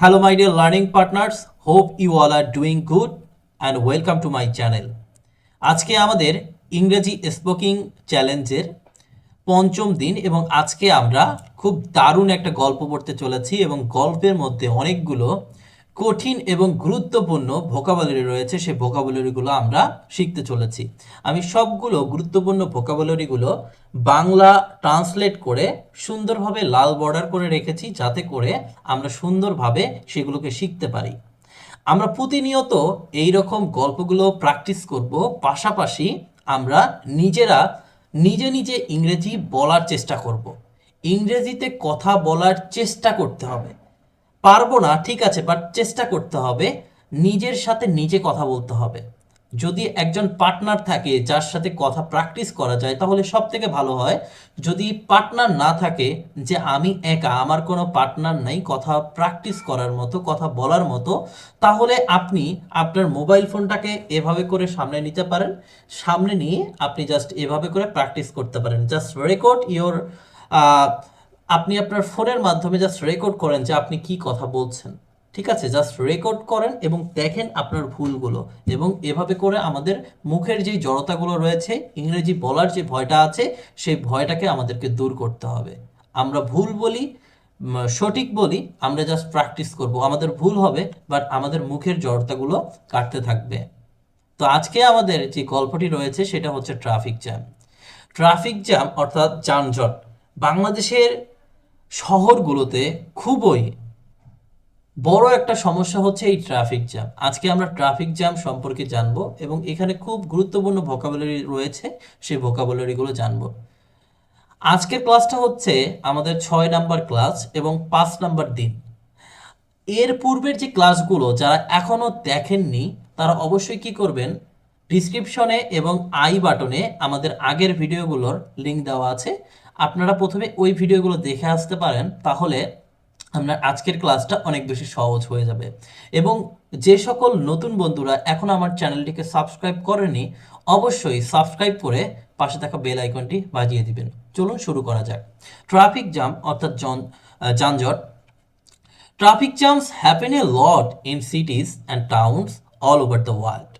Hello, my dear learning partners. Hope you all are doing good and welcome to my channel. আজকে আমাদের ইংরেজি স্পোকিং চ্যালেঞ্জের পঞ্চম দিন এবং আজকে আমরা খুব দারুণ একটা গল্প পড়তে চলেছি এবং গল্পের মধ্যে অনেকগুলো কঠিন এবং গুরুত্বপূর্ণ ভোকাবুলারি রয়েছে, সেই ভোকাবুলারিগুলো আমরা শিখতে চলেছি। আমি সবগুলো গুরুত্বপূর্ণ ভোকাবুলারিগুলো বাংলা ট্রান্সলেট করে সুন্দরভাবে লাল বর্ডার করে রেখেছি, যাতে করে আমরা সুন্দরভাবে সেগুলোকে শিখতে পারি। আমরা প্রতিনিয়ত এই রকম গল্পগুলো প্র্যাকটিস করব, পাশাপাশি আমরা নিজেরা নিজে নিজে ইংরেজি বলার চেষ্টা করব। ইংরেজিতে কথা বলার চেষ্টা করতে হবে। পারব না, ঠিক আছে বাট চেষ্টা করতে হবে, নিজের সাথে নিজে কথা বলতে হবে। যদি একজন পার্টনার থাকে যার সাথে কথা প্র্যাকটিস করা যায়, তাহলে সব থেকে ভালো হয়, যদি পার্টনার না থাকে যে আমি একা, আমার কোনো পার্টনার নাই, কথা প্র্যাকটিস করার মতো, কথা বলার মতো, তাহলে আপনি আপনার মোবাইল ফোনটাকে এভাবে করে সামনে নিতে পারেন। সামনে নিয়ে আপনি জাস্ট এভাবে করে প্র্যাকটিস করতে পারেন। জাস্ট রেকর্ড ইওর আপনি আপনার ফোনের মাধ্যমে জাস্ট রেকর্ড করেন যে আপনি কি কথা বলছেন। ঠিক আছে? জাস্ট রেকর্ড করেন এবং দেখেন আপনার ভুলগুলো এবং এভাবে করে আমাদের মুখের যে জড়তাগুলো রয়েছে, ইংরেজি বলার যে ভয়টা আছে, সেই ভয়টাকে আমাদেরকে দূর করতে হবে। আমরা ভুল বলি সঠিক বলি, আমরা জাস্ট প্র্যাকটিস করব। আমাদের ভুল হবে বাট আমাদের মুখের জড়তাগুলো কাটতে থাকবে। তো আজকে আমাদের যে গল্পটি রয়েছে, সেটা হচ্ছে ট্রাফিক জ্যাম ট্রাফিক জ্যাম অর্থাৎ যানজট। বাংলাদেশের শহরগুলোতে খুবই বড় একটা সমস্যা হচ্ছে এই ট্রাফিক জ্যাম আজকে আমরা ট্রাফিক জ্যাম সম্পর্কে জানব এবং এখানে খুব গুরুত্বপূর্ণ ভোকাবুলারি রয়েছে, সেই ভোকাবুলারিগুলো জানব। আজকের ক্লাসটা হচ্ছে আমাদের ছয় নাম্বার ক্লাস এবং পাঁচ নাম্বার দিন। এর পূর্বের যে ক্লাসগুলো যারা এখনও দেখেননি, তারা অবশ্যই কি করবেন ডিসক্রিপশনে এবং আই বাটনে আমাদের আগের ভিডিওগুলোর লিংক দেওয়া আছে। আপনারা প্রথমে ওই ভিডিওগুলো দেখে আসতে পারেন, তাহলে আপনার আজকের ক্লাসটা অনেক বেশি সহজ হয়ে যাবে। এবং যে সকল নতুন বন্ধুরা এখন আমার চ্যানেলটিকে সাবস্ক্রাইব করেনি, অবশ্যই সাবস্ক্রাইব করে পাশে থাকা বেল আইকনটি বাজিয়ে দিবেন। চলুন শুরু করা যাক। ট্রাফিক জ্যাম, অর্থাৎ জন- যানজট। Traffic jams happen a lot in cities and towns all over the world.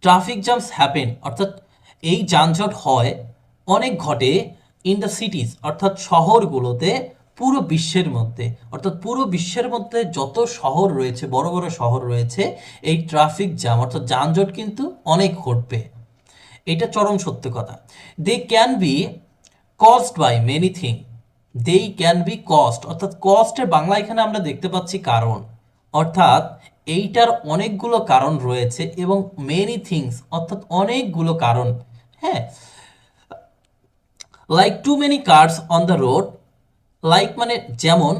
Traffic jams happen, অর্থাৎ এই যানজট হয়, অনেক ঘটে ইন দ্য সিটিজ অর্থাৎ শহরগুলোতে পুরো বিশ্বের মধ্যে। অর্থাৎ পুরো বিশ্বের মধ্যে যত শহর রয়েছে, বড় বড় শহর রয়েছে, এই ট্রাফিক জ্যাম অর্থাৎ যানজট কিন্তু অনেক ঘটবে। এটা চরম সত্য কথা। They can be caused by many thing they can be caused অর্থাৎ কস্টের বাংলা এখানে আমরা দেখতে পাচ্ছি কারণ। অর্থাৎ এইটার অনেকগুলো কারণ রয়েছে এবং মেনি থিংস অর্থাৎ অনেকগুলো কারণ। হ্যাঁ like too many cars on the road like মানে যেমন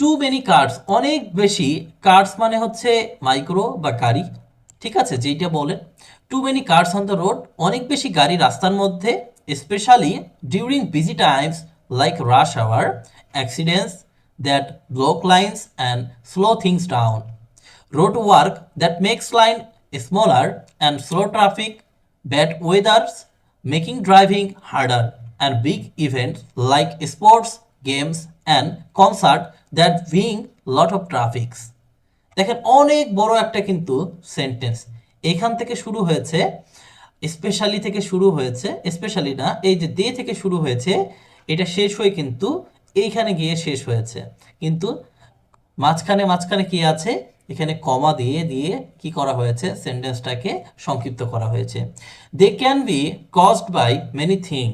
টু মেনি কার্স অনেক বেশি কার্স মানে হচ্ছে মাইক্রো বা গাড়ি ঠিক আছে যেইটা বলেন too many cars on the road অনেক বেশি গাড়ি রাস্তার মধ্যে specially during busy times like rush hour accidents that block lines and slow things down road work that makes line smaller and slow traffic, bad weathers, making driving harder, and big events like sports, games, and concert that bring lot of traffics. দেখেন অনেক বড় একটা কিন্তু sentence এখান থেকে শুরু হয়েছে specially থেকে শুরু হয়েছে স্পেশালি না এই যে দে থেকে শুরু হয়েছে এটা শেষ হয়ে কিন্তু এইখানে গিয়ে শেষ হয়েছে। কিন্তু মাঝখানে মাঝখানে কি আছে? এখানে কমা দিয়ে দিয়ে কি করা হয়েছে? সেন্টেন্সটাকে সংক্ষিপ্ত করা হয়েছে। They can be caused by many thing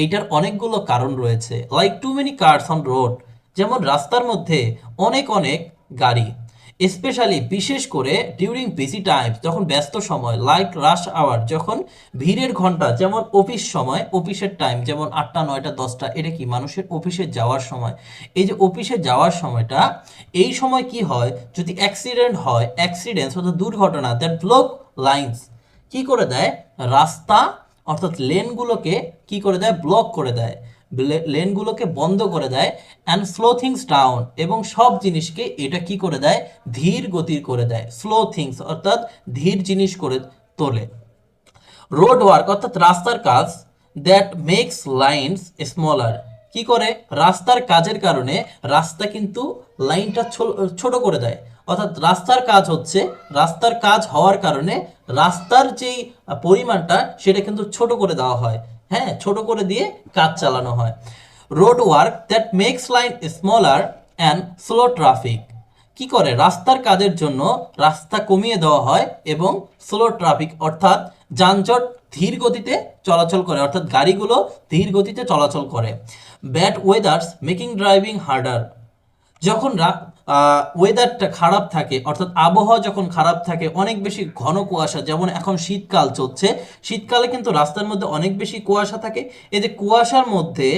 এইটার অনেকগুলো কারণ রয়েছে। Like too many cars on road যেমন রাস্তার মধ্যে অনেক অনেক গাড়ি। স্পেশালি বিশেষ করে ডিউরিং বিজি টাইম যখন ব্যস্ত সময় লাইক রাশ আওয়ার যখন ভিড়ের ঘণ্টা, যেমন অফিস সময় অফিসের টাইম যেমন আটটা, নয়টা, দশটা, এটা কি মানুষের অফিসে যাওয়ার সময়? এই যে অফিসে যাওয়ার সময়টা, এই সময় কি হয়? যদি অ্যাক্সিডেন্ট হয় অ্যাক্সিডেন্ট অর্থাৎ দুর্ঘটনা দ্যাট ব্লক লাইন্স কি করে দেয়? রাস্তা, অর্থাৎ লেনগুলোকে কি করে দেয়? ব্লক করে দেয়। লেনগুলোকে বন্ধ করে দেয় অ্যান্ড স্লো থিংস ডাউন এবং সব জিনিসকে এটা কি করে দেয়? ধীর গতির করে দেয়। স্লো থিংস অর্থাৎ ধীর জিনিস করে তোলে। রোড ওয়ার্ক অর্থাৎ রাস্তার কাজ দ্যাট মেক্স লাইন্স স্মলার কি করে? রাস্তার কাজের কারণে রাস্তা কিন্তু লাইনটা ছোট করে দেয়। অর্থাৎ রাস্তার কাজ হচ্ছে, রাস্তার কাজ হওয়ার কারণে রাস্তার যেই পরিমাণটা সেটা কিন্তু ছোট করে দেওয়া হয়। হ্যাঁ ছোট করে দিয়ে কাজ চালানো হয়। Road work that makes line smaller and slow traffic কি করে? রাস্তার কাজের জন্য রাস্তা কমিয়ে দেওয়া হয় এবং স্লো ট্রাফিক অর্থাৎ যানজট ধীর গতিতে চলাচল করে, অর্থাৎ গাড়িগুলো ধীর গতিতে চলাচল করে। Bad weathers making driving harder যখন ওয়েদারটা খারাপ থাকে, অর্থাৎ আবহাওয়া যখন খারাপ থাকে, অনেক বেশি ঘন কুয়াশা, যেমন এখন শীতকাল চলছে, শীতকালে কিন্তু রাস্তার মধ্যে অনেক বেশি কুয়াশা থাকে। এই যে কুয়াশার মধ্যে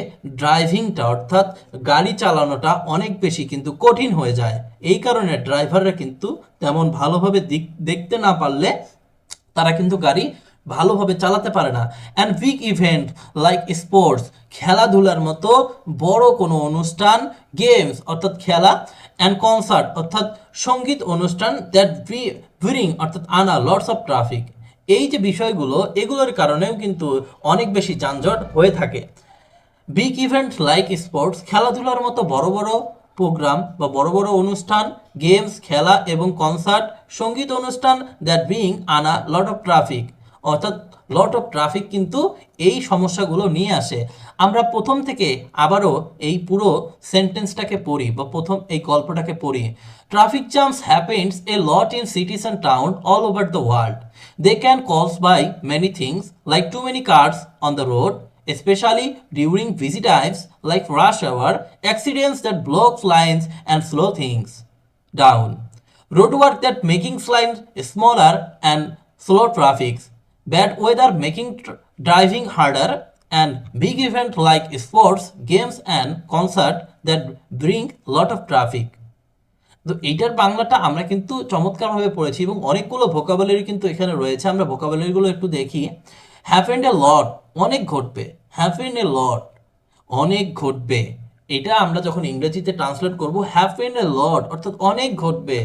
ড্রাইভিংটা অর্থাৎ গাড়ি চালানোটা অনেক বেশি কিন্তু কঠিন হয়ে যায়। এই কারণে ড্রাইভাররা কিন্তু তেমন ভালোভাবে দিক, দেখতে না পারলে তারা কিন্তু গাড়ি ভালোভাবে চালাতে পারে না। And big event like sports খেলাধুলার মতো বড় কোনো অনুষ্ঠান গেমস অর্থাৎ খেলা অ্যান্ড কনসার্ট অর্থাৎ সংগীত অনুষ্ঠান দ্যাট ব্রিং অর্থাৎ আনা লটস অফ ট্রাফিক এই যে বিষয়গুলো, এগুলোর কারণেও কিন্তু অনেক বেশি যানজট হয়ে থাকে। বিগ ইভেন্ট লাইক স্পোর্টস খেলাধুলার মতো বড় বড় প্রোগ্রাম বা বড় বড় অনুষ্ঠান গেমস খেলা এবং কনসার্ট সংগীত অনুষ্ঠান দ্যাট বিং আনা লট অফ ট্রাফিক অর্থাৎ লট অফ ট্রাফিক কিন্তু এই সমস্যাগুলো নিয়ে আসে আমরা প্রথম থেকে আবারও এই পুরো সেন্টেন্সটাকে পড়ি বা প্রথম এই গল্পটাকে পড়ি traffic jams happens a lot in cities and town all over the world they can cause by many things like too many cars on the road especially during busy times like rush hour, accidents that block lines and slow things down. Road work that making lines smaller and slow traffics. Bad weather making driving harder and big event like sports, games and concert that bring lot of traffic. তো এইটার বাংলাটা আমরা কিন্তু চমৎকারভাবে পড়েছি এবং অনেকগুলো vocabulary কিন্তু এখানে রয়েছে। আমরা ভোকাবুলারিগুলো একটু দেখি। হ্যাপেন্ড এ লট অনেক ঘটবে। হ্যাপেন্ড এ লট অনেক ঘটবে। এটা আমরা যখন ইংরেজিতে ট্রান্সলেট করব হ্যাপেন এ লট অর্থাৎ অনেক ঘটবে।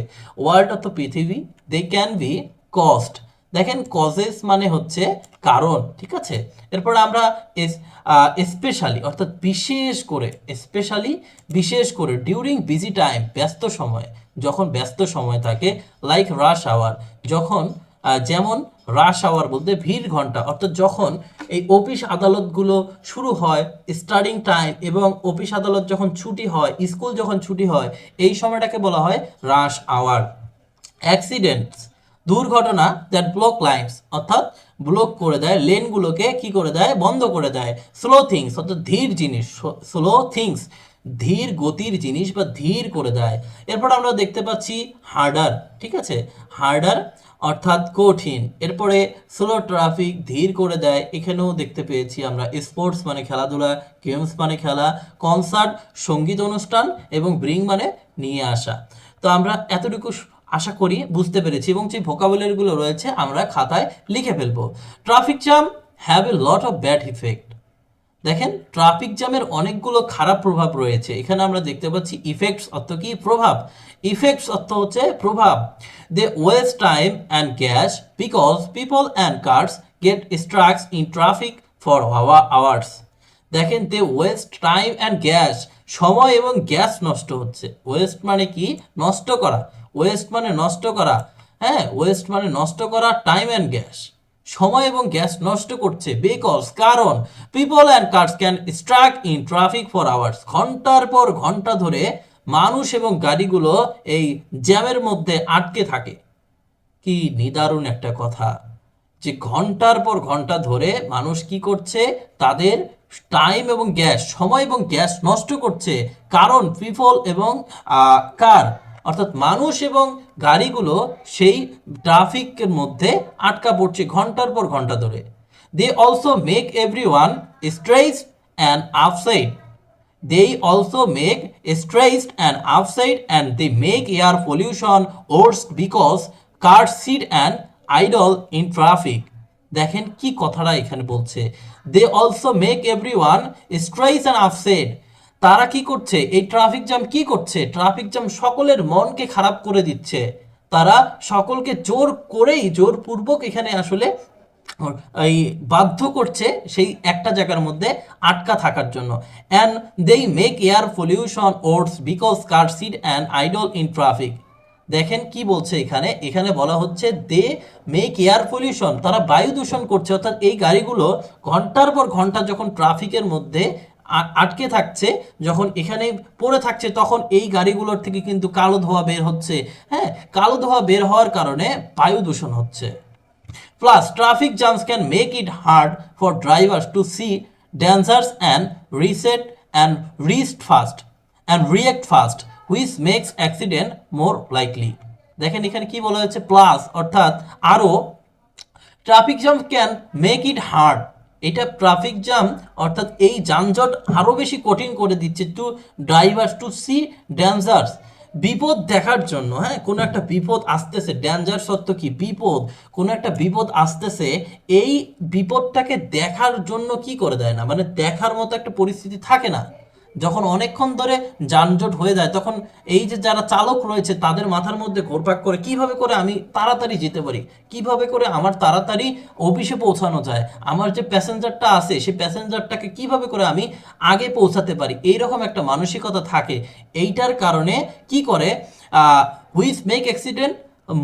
ওয়ার্ল্ড অর্থ পৃথিবী দে ক্যান বি কস্ট দেখেন কজেস মানে হচ্ছে কারণ, ঠিক আছে? এরপরে আমরা স্পেশালি অর্থাৎ বিশেষ করে স্পেশালি বিশেষ করে ডিউরিং বিজি টাইম ব্যস্ত সময়, যখন ব্যস্ত সময় থাকে লাইক রাশ আওয়ার যখন যেমন রাশ আওয়ার বলতে ভিড় ঘণ্টা, অর্থাৎ যখন এই অফিস আদালতগুলো শুরু হয় স্টার্টিং টাইম এবং অফিস আদালত যখন ছুটি হয় স্কুল যখন ছুটি হয়, এই সময়টাকে বলা হয় রাশ আওয়ার অ্যাক্সিডেন্টস দুর্ঘটনা দ্যাট ব্লক লাইনস অর্থাৎ ব্লক করে দেয় লেনগুলোকে কি করে দেয়? বন্ধ করে দেয়। স্লো থিংস অর্থাৎ ধীর জিনিস স্লো থিংস ধীর গতির জিনিস বা ধীর করে দেয়। এরপর আমরা দেখতে পাচ্ছি হার্ডার ঠিক আছে? হার্ডার অর্থাৎ কঠিন। এরপরে স্লো ট্রাফিক ধীর করে দেয়। এখানেও দেখতে পেয়েছি আমরা স্পোর্টস মানে খেলাধুলা গেমস মানে খেলা কনসার্ট সংগীত অনুষ্ঠান এবং ব্রিং মানে নিয়ে আসা। তো আমরা এতটুকু আশা করি বুঝতে পেরেছি এবং যে ভোকাবুলারিগুলো রয়েছে আমরা খাতায় লিখে ফেলব। Traffic jam have a lot of bad effect দেখেন ট্রাফিক জ্যামের অনেকগুলো খারাপ প্রভাব রয়েছে। এখানে আমরা দেখতে পাচ্ছি ইফেক্টস অর্থ কি? প্রভাব। ইফেক্টস অর্থ হচ্ছে প্রভাব। They waste time and gas because people and cars get stucks in traffic for হাওয়া আওয়ার্স দেখেন they waste time and gas সময় এবং গ্যাস নষ্ট হচ্ছে। ওয়েস্ট মানে কি? নষ্ট করা। ওয়েস্ট মানে নষ্ট করা হ্যাঁ ওয়েস্ট মানে নষ্ট করা টাইম অ্যান্ড গ্যাস সময় এবং গ্যাস নষ্ট করছে বিকজ কারণ people and cars can stuck in traffic for hours ঘণ্টার পর ঘণ্টা ধরে মানুষ এবং গাড়িগুলো এই জ্যামের মধ্যে আটকে থাকে। কি নিদারুণ একটা কথা যে ঘণ্টার পর ঘণ্টা ধরে মানুষ কি করছে? তাদের টাইম এবং গ্যাস সময় এবং গ্যাস নষ্ট করছে। কারণ পিপল এবং কার অর্থাৎ মানুষ এবং গাড়িগুলো সেই ট্রাফিকের মধ্যে আটকা পড়ছে ঘণ্টার পর ঘণ্টা ধরে। They also make every one stress and upside they also make stressed and upset and they make air pollution worse because cars sit and idle in traffic দেখেন কি কথাটা এখানে বলছে। They also make every one stress and upset তারা কি করছে? এই traffic jam কি করছে? ট্রাফিক জ্যাম সকলের মনকে খারাপ করে দিচ্ছে। তারা সকলকে জোর করেই, জোরপূর্বক এখানে আসলে এই বাধ্য করছে সেই একটা জায়গার মধ্যে আটকা থাকার জন্য। And they make air pollution worse because car sit and idle in traffic দেখেন কি বলছে এখানে? এখানে বলা হচ্ছে দে মেক এয়ার পলিউশন তারা বায়ু দূষণ করছে। অর্থাৎ এই গাড়িগুলো ঘণ্টার পর ঘণ্টা যখন ট্রাফিকের মধ্যে আটকে থাকছে, যখন এখানে পড়ে থাকছে, তখন এই গাড়িগুলোর থেকে কিন্তু কালো ধোয়া বের হচ্ছে। হ্যাঁ কালো ধোয়া বের হওয়ার কারণে বায়ু দূষণ হচ্ছে। Plus traffic jams can make it hard for drivers to see dangers and reset and wrist fast and react fast which makes accident more likely দেখেন এখানে কি বলা হয়েছে? প্লাস অর্থাৎ আরও traffic jam can make it hard এটা traffic jam অর্থাৎ এই যানজট আরও বেশি কঠিন করে দিচ্ছে to driver to see dangers বিপদ দেখার জন্য হ্যাঁ কোনো একটা বিপদ আসতেছে ড্যাঞ্জার সত্য কি বিপদ? কোনো একটা বিপদ আসতেছে, এই বিপদটাকে দেখার জন্য কি করে দেয় না? মানে দেখার মতো একটা পরিস্থিতি থাকে না। যখন অনেকক্ষণ ধরে যানজট হয়ে যায়, তখন এই যে যারা চালক রয়েছে, তাদের মাথার মধ্যে ঘোরপাক করে, কীভাবে করে আমি তাড়াতাড়ি যেতে পারি? কীভাবে করে আমার তাড়াতাড়ি অফিসে পৌঁছানো যায়? আমার যে প্যাসেঞ্জারটা আছে সেই প্যাসেঞ্জারটাকে কীভাবে করে আমি আগে পৌঁছাতে পারি? এইরকম একটা মানসিকতা থাকে। এইটার কারণে কি করে? Which make accident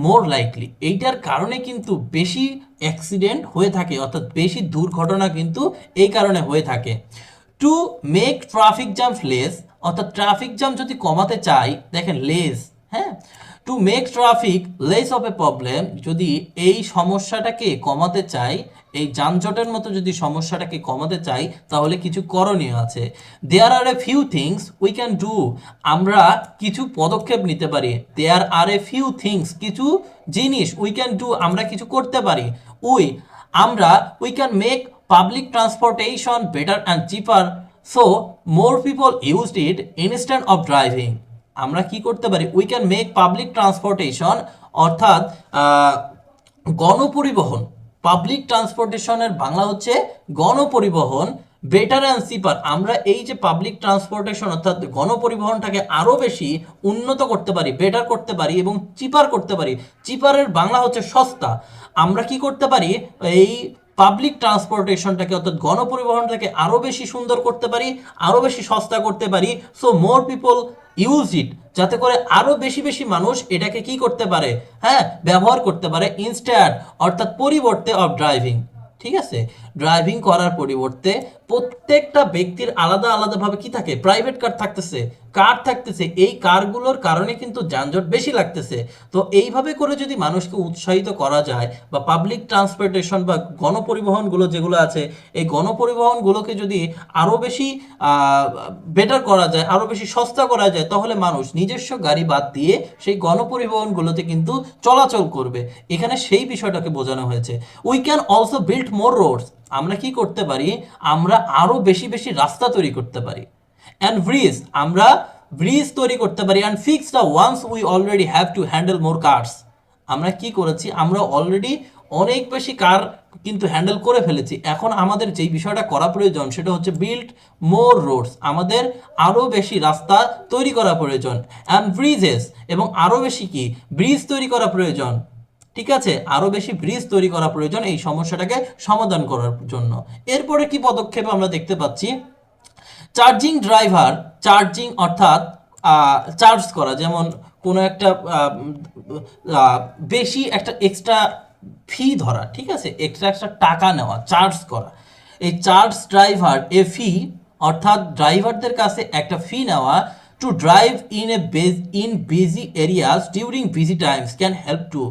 more likely এইটার কারণে কিন্তু বেশি অ্যাক্সিডেন্ট হয়ে থাকে, অর্থাৎ বেশি দুর্ঘটনা কিন্তু এই কারণে হয়ে থাকে। To make traffic jam less অর্থাৎ ট্রাফিক জ্যাম যদি কমাতে চাই, দেখেন লেস হ্যাঁ? To make traffic less of a problem যদি এই সমস্যাটাকে কমাতে চাই, এই যানজটের মতো যদি সমস্যাটাকে কমাতে চাই, তাহলে কিছু করণীয় আছে। There are a few things we can do আমরা কিছু পদক্ষেপ নিতে পারি। দেয়ার আর এ ফিউ থিংস কিছু জিনিস উই ক্যান ডু আমরা কিছু করতে পারি। উই আমরা we can make public transportation better and cheaper, so more people used it instead of driving. আমরা কি করতে পারি? We can make public transportation অর্থাৎ গণপরিবহন। পাবলিক ট্রান্সপোর্টেশনের বাংলা হচ্ছে গণপরিবহন বেটার অ্যান্ড চিপার আমরা এই যে পাবলিক ট্রান্সপোর্টেশন অর্থাৎ গণপরিবহনটাকে আরও বেশি উন্নত করতে পারি বেটার করতে পারি এবং চিপার করতে পারি। চিপারের বাংলা হচ্ছে সস্তা। আমরা কি করতে পারি? এই পাবলিক ট্রান্সপোর্টেশনটাকে অর্থাৎ গণপরিবহনটাকে আরও বেশি সুন্দর করতে পারি আরও বেশি সস্তা করতে পারি so more people use it যাতে করে আরও বেশি বেশি মানুষ এটাকে কি করতে পারে হ্যাঁ ব্যবহার করতে পারে ইনস্ট্যাট অর্থাৎ পরিবর্তে অফ ড্রাইভিং ঠিক আছে? ড্রাইভিং করার পরিবর্তে প্রত্যেকটা ব্যক্তির আলাদা আলাদাভাবে কি থাকে? প্রাইভেট কার থাকতেছে কার থাকতেছে, এই কারগুলোর কারণে কিন্তু যানজট বেশি লাগতেছে। তো এইভাবে করে যদি মানুষকে উৎসাহিত করা যায় বা পাবলিক ট্রান্সপোর্টেশন বা গণপরিবহনগুলো যেগুলো আছে, এই গণপরিবহনগুলোকে যদি আরও বেশি বেটার করা যায় আরও বেশি সস্তা করা যায়, তাহলে মানুষ নিজস্ব গাড়ি বাদ দিয়ে সেই গণপরিবহনগুলোতে কিন্তু চলাচল করবে। এখানে সেই বিষয়টাকে বোঝানো হয়েছে। We can also build more roads আমরা কি করতে পারি? আমরা আরও বেশি বেশি রাস্তা তৈরি করতে পারি। অ্যান্ড ব্রিজ আমরা ব্রিজ তৈরি করতে পারি। And fix the ones we already have to handle more cars আমরা কি করেছি? আমরা অলরেডি অনেক বেশি কার কিন্তু হ্যান্ডেল করে ফেলেছি। এখন আমাদের যেই বিষয়টা করা প্রয়োজন, সেটা হচ্ছে বিল্ড মোর রোডস আমাদের আরও বেশি রাস্তা তৈরি করা প্রয়োজন। অ্যান্ড ব্রিজেস এবং আরও বেশি কি? ব্রিজ তৈরি করা প্রয়োজন। ঠিক আছে? আরও বেশি ব্রিজ তৈরি করা প্রয়োজন এই সমস্যাটাকে সমাধান করার জন্য। এরপরে কি পদক্ষেপ আমরা দেখতে পাচ্ছি? চার্জিং ড্রাইভার চার্জিং অর্থাৎ চার্জ করা। যেমন কোনো একটা বেশি একটা এক্সট্রা ফি ধরা, ঠিক আছে? এক্সট্রা একটা টাকা নেওয়া চার্জ করা। এই চার্জ ড্রাইভার এ ফি অর্থাৎ ড্রাইভারদের কাছে একটা ফি নেওয়া to drive in a base in busy areas during busy times can help too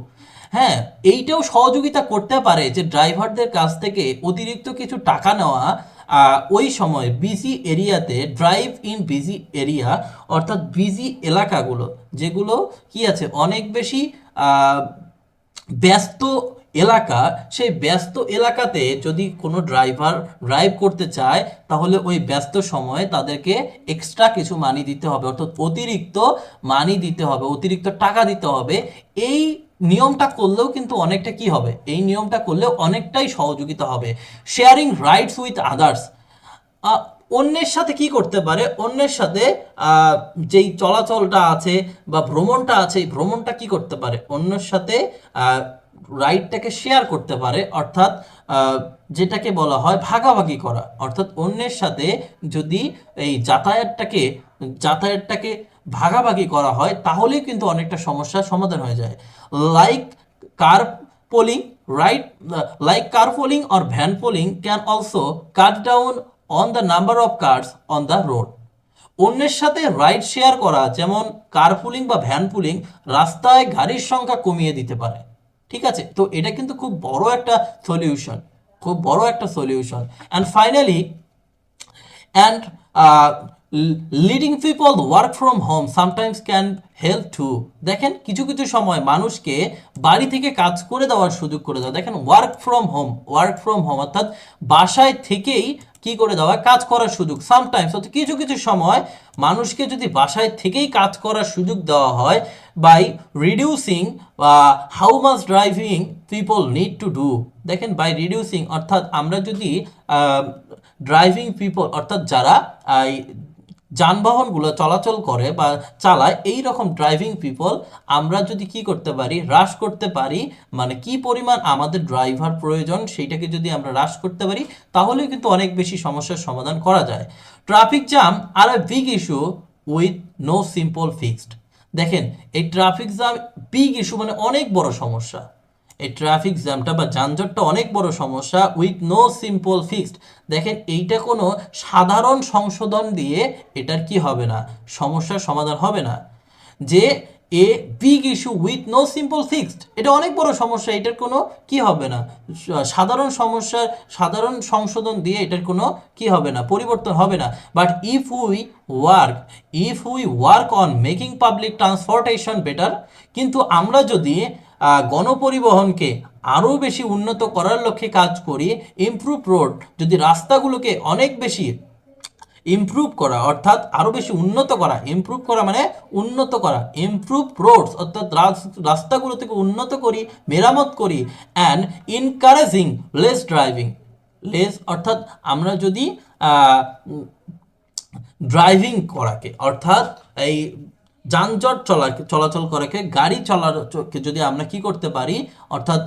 হ্যাঁ এইটাও সহযোগিতা করতে পারে যে ড্রাইভারদের কাছ থেকে অতিরিক্ত কিছু টাকা নেওয়া ওই সময় বিজি এরিয়াতে ড্রাইভ ইন বিজি এরিয়া অর্থাৎ বিজি এলাকাগুলো, যেগুলো কি আছে, অনেক বেশি ব্যস্ত এলাকা, সেই ব্যস্ত এলাকাতে যদি কোনো ড্রাইভার ড্রাইভ করতে চায়, তাহলে ওই ব্যস্ত সময়ে তাদেরকে এক্সট্রা কিছু মানি দিতে হবে, অর্থাৎ অতিরিক্ত মানি দিতে হবে, অতিরিক্ত টাকা দিতে হবে। এই নিয়মটা করলেও কিন্তু অনেকটা কি হবে? এই নিয়মটা করলেও অনেকটাই সহযোগিতা হবে। শেয়ারিং রাইটস উইথ আদার্স অন্যের সাথে কি করতে পারে? অন্যের সাথে যেই চলাচলটা আছে বা ভ্রমণটা আছে, এই ভ্রমণটা কি করতে পারে? অন্যের সাথে রাইডটাকে শেয়ার করতে পারে। অর্থাৎ যেটাকে বলা হয় ভাগাভাগি করা। অর্থাৎ অন্যের সাথে যদি এই যাতায়াতটাকে যাতায়াতটাকে ভাগাভাগি করা হয়, তাহলেই কিন্তু অনেকটা সমস্যার সমাধান হয়ে যায়। Like car pooling right like car pooling or van pooling can also cut down on the number of cars on the road অন্যের সাথে রাইড শেয়ার করা, যেমন কারপুলিং বা ভ্যান পুলিং রাস্তায় গাড়ির সংখ্যা কমিয়ে দিতে পারে। ঠিক আছে? তো এটা কিন্তু খুব বড় একটা সলিউশন খুব বড় একটা solution and finally and leading people work from home sometimes can help too দেখেন, কিছু কিছু সময় মানুষকে বাড়ি থেকে কাজ করে দেওয়ার সুযোগ করে দেওয়া। দেখেন work from home work from home অর্থাৎ বাসায় থেকেই কি করে দেওয়া? কাজ করার সুযোগ। সামটাইমস অর্থাৎ কিছু কিছু সময় মানুষকে যদি বাসায় থেকেই কাজ করার সুযোগ দেওয়া হয় by reducing how much driving people need to do দেখেন বাই রিডিউসিং অর্থাৎ আমরা যদি ড্রাইভিং পিপল অর্থাৎ যারা যানবাহনগুলো চলাচল করে বা চালায় এই রকম ড্রাইভিং পিপল আমরা যদি কি করতে পারি হ্রাস করতে পারি মানে কি পরিমাণ আমাদের ড্রাইভার প্রয়োজন সেইটাকে যদি আমরা হ্রাস করতে পারি তাহলেও কিন্তু অনেক বেশি সমস্যার সমাধান করা যায়। Traffic jam are a big issue with no simple fixed দেখেন, এই ট্রাফিক জ্যাম বিগ ইস্যু মানে অনেক বড় সমস্যা। এই ট্রাফিক জ্যামটা বা যানজটটা অনেক বড় সমস্যা উইথ নো সিম্পল ফিক্সড দেখেন, এইটা কোনো সাধারণ সংশোধন দিয়ে এটার কি হবে না, সমস্যার সমাধান হবে না। যে a big issue with no simple fixed এটা অনেক বড় সমস্যা, এটার কোনো কি হবে না। সাধারণ সমস্যার সাধারণ সংশোধন দিয়ে এটার কোনো কি হবে না, পরিবর্তন হবে না। But if we work if we work on making public transportation better কিন্তু আমরা যদি গণপরিবহনকে আরও বেশি উন্নত করার লক্ষ্যে কাজ করি ইমপ্রুভ রোড যদি রাস্তাগুলোকে অনেক বেশি ইমপ্রুভ করা, অর্থাৎ আরও বেশি উন্নত করা ইমপ্রুভ করা মানে উন্নত করা ইমপ্রুভ রোডস অর্থাৎ রাস- রাস্তাগুলো থেকে উন্নত করি, মেরামত করি and encouraging less driving less অর্থাৎ আমরা যদি ড্রাইভিং করাকে, অর্থাৎ এই যানজট চলা চলাচল করাকে গাড়ি চলার কে যদি আমরা কি করতে পারি, অর্থাৎ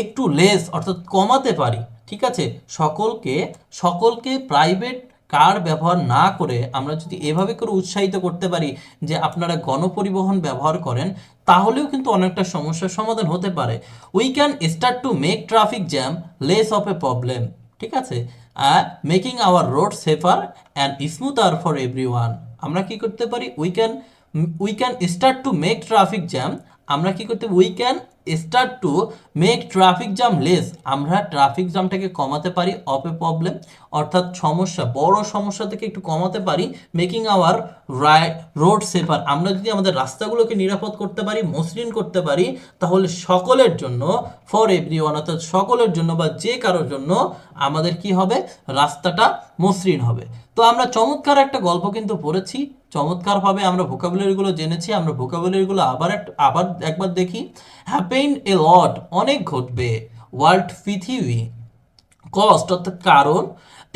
একটু লেস অর্থাৎ কমাতে পারি, ঠিক আছে? সকলকে সকলকে প্রাইভেট কার ব্যবহার না করে আমরা যদি এভাবে করে উৎসাহিত করতে পারি যে আপনারা গণপরিবহন ব্যবহার করেন, তাহলেও কিন্তু অনেকটা সমস্যার সমাধান হতে পারে। We can start to make traffic jam less of a problem ঠিক আছে? Making our road safer and smoother for every আমরা কি করতে পারি? We can we can start to make traffic jam আমরা কি করতে we can start to make traffic jam less আমরা ট্রাফিক জ্যামটাকে কমাতে পারি অফ এ প্রবলেম অর্থাৎ সমস্যা, বড় সমস্যা থেকে একটু কমাতে পারি মেকিং আওয়ার রোড সেফার আমরা যদি আমাদের রাস্তাগুলোকে নিরাপদ করতে পারি, মসৃণ করতে পারি, তাহলে সকলের জন্য ফর এভরি ওয়ান অর্থাৎ সকলের জন্য বা যে কারোর জন্য আমাদের কি হবে? রাস্তাটা মসৃণ হবে। তো আমরা চমৎকার একটা গল্প কিন্তু পড়েছি চমৎকারভাবে আমরা ভোকাবুলারিগুলো জেনেছি, আমরা ভোকাবুলারিগুলো আবার আবার একবার দেখি। হ্যাপেন এ লট অনেক ঘটবে। ওয়ার্ল্ড পৃথিবী কস্ট অর্থাৎ কারণ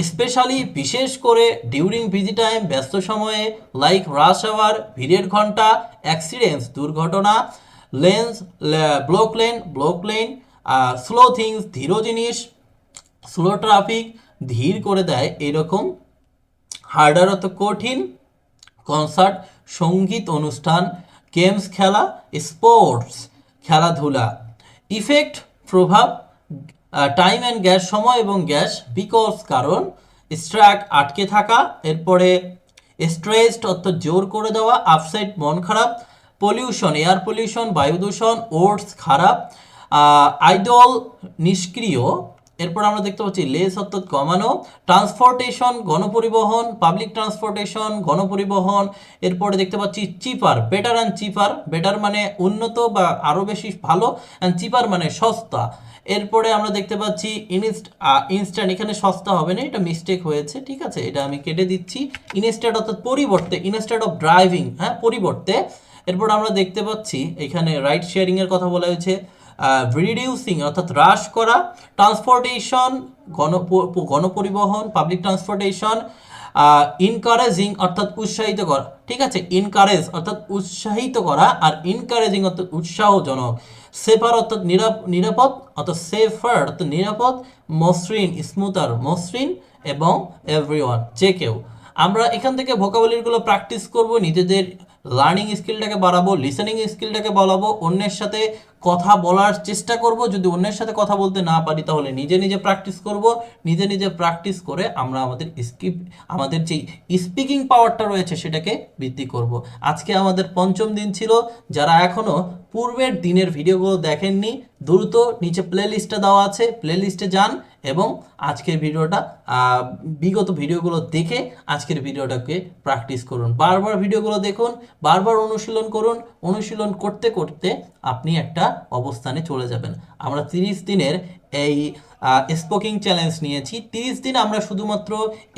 স্পেশালি বিশেষ করে ডিউরিং বিজি টাইম ব্যস্ত সময়ে লাইক রাশ আওয়ার ভিড়ের ঘণ্টা অ্যাক্সিডেন্টস দুর্ঘটনা lanes block lane block lane slow things ধীর জিনিস স্লো ট্রাফিক ধীর করে দেয়, এরকম। হার্ডার অত কঠিন। কনসার্ট, সংগীত অনুষ্ঠান, গেমস খেলা, স্পোর্টস, খেলাধুলা। ইফেক্ট, প্রভাব টাইম অ্যান্ড গ্যাস, সময় এবং গ্যাস, বিকজ কারণ, স্ট্রাক, আটকে থাকা, এরপরে স্ট্রেসড, অর্থাৎ জোর করে দেওয়া, আপসাইড, মন খারাপ, পলিউশন, এয়ার পলিউশন, বায়ু দূষণ, ওটস খারাপ আইডল, নিষ্ক্রিয় এরপর আমরা দেখতে পাচ্ছি লেস অর্থাৎ কমানো, ট্রান্সপোর্টেশন, গণপরিবহন, পাবলিক ট্রান্সপোর্টেশন, গণপরিবহন, এরপরে দেখতে পাচ্ছি cheaper better and cheaper better মানে উন্নত বা আরও বেশি ভালো অ্যান্ড চিপার মানে সস্তা। এরপরে আমরা দেখতে পাচ্ছি ইনস্ট ইনস্ট্যান্ট এখানে সস্তা হবে না, এটা মিস্টেক হয়েছে, ঠিক আছে? এটা আমি কেটে দিচ্ছি। ইনস্ট্যান্ট অর্থাৎ পরিবর্তে ইনস্ট্যান্ট অফ ড্রাইভিং হ্যাঁ পরিবর্তে। এরপর আমরা দেখতে পাচ্ছি, এখানে রাইড শেয়ারিংয়ের কথা বলা হয়েছে। রিডিউসিং অর্থাৎ হ্রাস করা ট্রান্সপোর্টেশন গণ, গণপরিবহন পাবলিক ট্রান্সপোর্টেশন ইনকারেজিং অর্থাৎ উৎসাহিত করা, ঠিক আছে? ইনকারেজ অর্থাৎ উৎসাহিত করা আর ইনকারেজিং অর্থাৎ উৎসাহজনক। সেফার অর্থাৎ নিরাপ- নিরাপদ অর্থাৎ সেফার অর্থাৎ নিরাপদ, মসৃণ স্মুথার মসৃণ এবং এভরিওয়ান যে কেউ। আমরা এখান থেকে ভোকাবুলারিগুলো প্র্যাকটিস করব, নিজেদের লার্নিং স্কিলটাকে বাড়াবো লিসেনিং স্কিলটাকে বাড়াবো, অন্যের সাথে কথা বলার চেষ্টা করব, যদি অন্যের সাথে কথা বলতে না পারি, তাহলে নিজে নিজে প্র্যাকটিস করব। নিজে নিজে প্র্যাকটিস করে আমরা আমাদের স্কিপ আমাদের যে স্পিকিং পাওয়ারটা রয়েছে সেটাকে বৃদ্ধি করব। আজকে আমাদের পঞ্চম দিন ছিল। যারা এখনও পূর্বের দিনের ভিডিওগুলো দেখেননি, দ্রুত নিচে প্লে লিস্টে দেওয়া আছে। প্লে লিস্টে যান এবং আজকের ভিডিওটা বিগত ভিডিওগুলো দেখে আজকের ভিডিওটাকে প্র্যাকটিস করুন। বারবার ভিডিওগুলো দেখুন, বারবার অনুশীলন করুন। অনুশীলন করতে করতে আপনি একটা অবস্থানে চলে যাবেন। আমরা তিরিশ দিনের এই স্পোকিং চ্যালেঞ্জ নিয়েছি। তিরিশ দিন আমরা শুধুমাত্র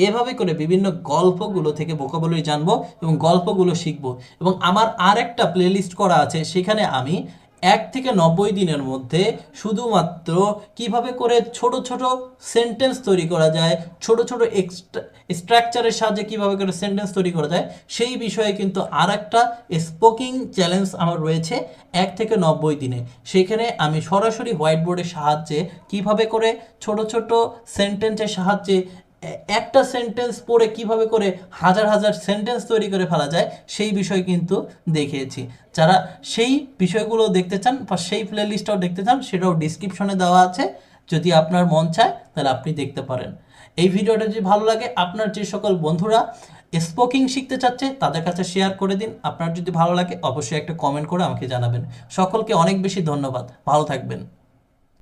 এভাবে করে বিভিন্ন গল্পগুলো থেকে বোকাবলি জানব এবং গল্পগুলো শিখব। এবং আমার আর একটা প্লেলিস্ট করা আছে, সেখানে আমি এক থেকে নব্বই দিনের মধ্যে শুধুমাত্র কীভাবে করে ছোট ছোট সেন্টেন্স তৈরি করা যায়, ছোট ছোট স্ট্রাকচারের সাহায্যে কীভাবে করে সেন্টেন্স তৈরি করা যায়, সেই বিষয়ে কিন্তু আর একটা স্পোকিং চ্যালেঞ্জ আমার রয়েছে এক থেকে নব্বই দিনে। সেখানে আমি সরাসরি হোয়াইট বোর্ডের সাহায্যে কীভাবে করে ছোট ছোট সেন্টেন্সের সাহায্যে একটা সেন্টেন্স পড়ে কীভাবে করে হাজার হাজার সেন্টেন্স তৈরি করে ফেলা যায়, সেই বিষয় কিন্তু দেখিয়েছি। যারা সেই বিষয়গুলো দেখতে চান বা সেই প্লে লিস্টটাও দেখতে চান, সেটাও ডিসক্রিপশনে দেওয়া আছে। যদি আপনার মন চায়, তাহলে আপনি দেখতে পারেন। এই ভিডিওটা যদি ভালো লাগে, আপনার যে সকল বন্ধুরা স্পোকিং শিখতে চাচ্ছে, তাদের কাছে শেয়ার করে দিন। আপনার যদি ভালো লাগে, অবশ্যই একটা কমেন্ট করে আমাকে জানাবেন। সকলকে অনেক বেশি ধন্যবাদ। ভালো থাকবেন।